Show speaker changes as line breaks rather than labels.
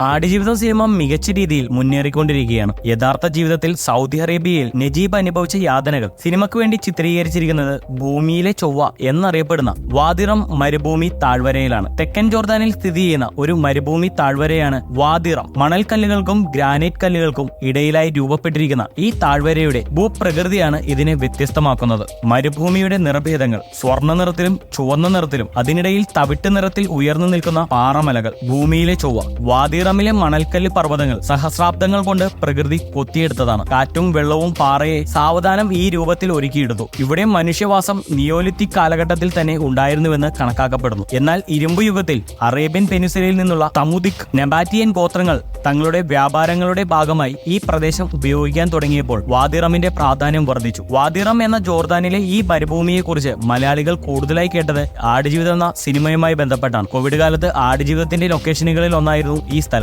Aadujeevitham cinema മികച്ച രീതിയിൽ മുന്നേറിക്കൊണ്ടിരിക്കുകയാണ്. യഥാർത്ഥ ജീവിതത്തിൽ സൗദി അറേബ്യയിൽ നജീബ് അനുഭവിച്ച യാതനകൾ സിനിമയ്ക്ക് വേണ്ടി ചിത്രീകരിച്ചിരിക്കുന്നത് ഭൂമിയിലെ ചൊവ്വ എന്നറിയപ്പെടുന്ന വാദിറം മരുഭൂമി താഴ്വരയിലാണ്. തെക്കൻ ജോർദാനിൽ സ്ഥിതി ചെയ്യുന്ന ഒരു മരുഭൂമി താഴ്വരയാണ് വാദിറം. മണൽക്കല്ലുകൾക്കും ഗ്രാനൈറ്റ് കല്ലുകൾക്കും ഇടയിലായി രൂപപ്പെട്ടിരിക്കുന്ന ഈ താഴ്വരയുടെ ഭൂപ്രകൃതിയാണ് ഇതിനെ വ്യത്യസ്തമാക്കുന്നത്. മരുഭൂമിയുടെ നിറഭേദങ്ങൾ സ്വർണ നിറത്തിലും ചുവന്ന നിറത്തിലും അതിനിടയിൽ തവിട്ട് നിറത്തിൽ ഉയർന്നു നിൽക്കുന്ന പാറമലകൾ ഭൂമിയിലെ ചൊവ്വ വാദിറമിലെ മണൽക്കല്ല് പർവതങ്ങൾ സഹസ്രാബ്ദങ്ങൾ കൊണ്ട് പ്രകൃതി കൊത്തിയെടുത്തതാണ്. കാറ്റും വെള്ളവും പാറയെ സാവധാനം ഈ രൂപത്തിൽ ഒരുക്കിയെടുത്തു ഇവിടെ മനുഷ്യവാസം നിയോലിത്തിക് കാലഘട്ടത്തിൽ തന്നെ ഉണ്ടായിരുന്നുവെന്ന് കണക്കാക്കപ്പെടുന്നു. എന്നാൽ ഇരുമ്പ് യുഗത്തിൽ അറേബ്യൻ പെനിസുലയിൽ നിന്നുള്ള തമുദിക് നെബാറ്റിയൻ ഗോത്രങ്ങൾ തങ്ങളുടെ വ്യാപാരങ്ങളുടെ ഭാഗമായി ഈ പ്രദേശം ഉപയോഗിക്കാൻ തുടങ്ങിയപ്പോൾ വാദിറമിന്റെ പ്രാധാന്യം വർദ്ധിച്ചു. വാദിറം എന്ന ജോർദാനിലെ ഈ മരുഭൂമിയെക്കുറിച്ച് മലയാളികൾ കൂടുതലായി കേട്ടത് ആടുജീവിതം എന്ന സിനിമയുമായി ബന്ധപ്പെട്ടാണ്. കോവിഡ് കാലത്ത് ആടുജീവിതത്തിന്റെ ലൊക്കേഷനുകളിൽ ഒന്നായിരുന്നു ഈ സ്ഥലം.